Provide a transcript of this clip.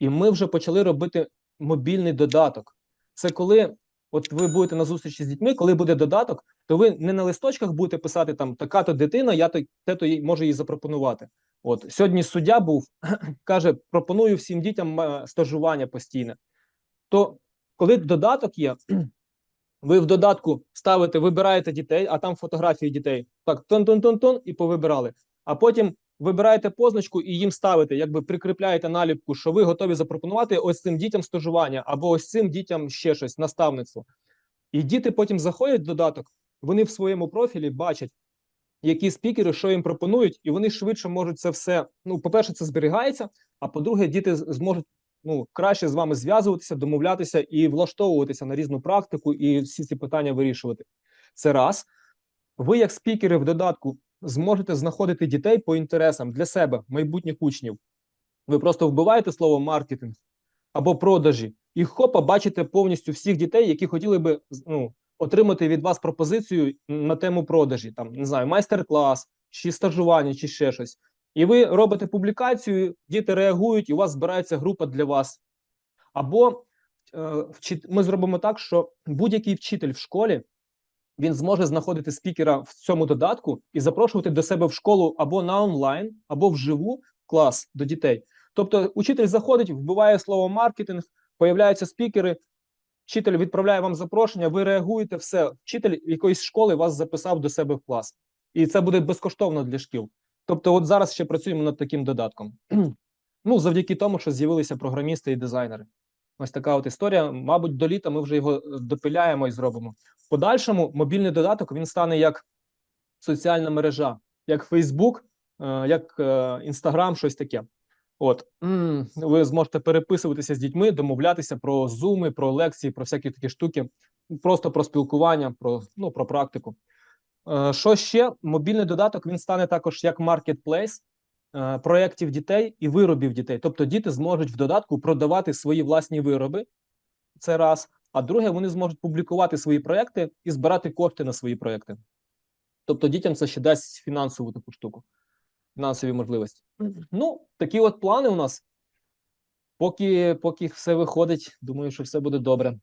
І ми вже почали робити мобільний додаток. Це коли от ви будете на зустрічі з дітьми, коли буде додаток, то ви не на листочках будете писати там така-то дитина, я то те-то їй можу їй запропонувати. От сьогодні суддя був, каже: пропоную всім дітям е, стажування постійне. То коли додаток є, ви в додатку ставите, вибираєте дітей, а там фотографії дітей. Так, тон-тон-тон-тон, і повибирали. А потім вибираєте позначку і їм ставите, якби прикріпляєте наліпку, що ви готові запропонувати ось цим дітям стажування, або ось цим дітям ще щось, наставництво. І діти потім заходять в додаток, вони в своєму профілі бачать, які спікери, що їм пропонують, і вони швидше можуть це все. Ну, по-перше, це зберігається. А по-друге, діти зможуть ну краще з вами зв'язуватися, домовлятися і влаштовуватися на різну практику і всі ці питання вирішувати. Це раз. Ви, як спікери в додатку, зможете знаходити дітей по інтересам для себе, майбутніх учнів. Ви просто вбиваєте слово маркетинг або продажі, і хопа, бачите повністю всіх дітей, які хотіли би ну, отримати від вас пропозицію на тему продажі, там не знаю, майстер-клас, чи стажування, чи ще щось. І ви робите публікацію, діти реагують, і у вас збирається група для вас. Або е, ми зробимо так, що будь-який вчитель в школі він зможе знаходити спікера в цьому додатку і запрошувати до себе в школу або на онлайн, або вживу клас до дітей. Тобто, учитель заходить, вбиває слово маркетинг, появляються спікери. Вчитель відправляє вам запрошення, ви реагуєте, все. Вчитель якоїсь школи вас записав до себе в клас, і це буде безкоштовно для шкіл. Тобто, от зараз ще працюємо над таким додатком. ну, завдяки тому, що з'явилися програмісти і дизайнери. Ось така от історія. Мабуть, до літа ми вже його е, допиляємо і зробимо. В подальшому мобільний додаток він стане як соціальна мережа, як Facebook, е, як е, Instagram, щось таке. От ви зможете переписуватися з дітьми, домовлятися про зуми, про лекції, про всякі такі штуки, просто про спілкування, про, ну, про практику. Що ще? Мобільний додаток він стане також як маркетплейс проєктів дітей і виробів дітей. Тобто діти зможуть в додатку продавати свої власні вироби. Це раз. А друге, вони зможуть публікувати свої проекти і збирати кошти на свої проекти. Тобто дітям це ще дасть фінансову таку штуку, фінансові можливості. Ну, такі от плани у нас. Поки, поки все виходить, думаю, що все буде добре.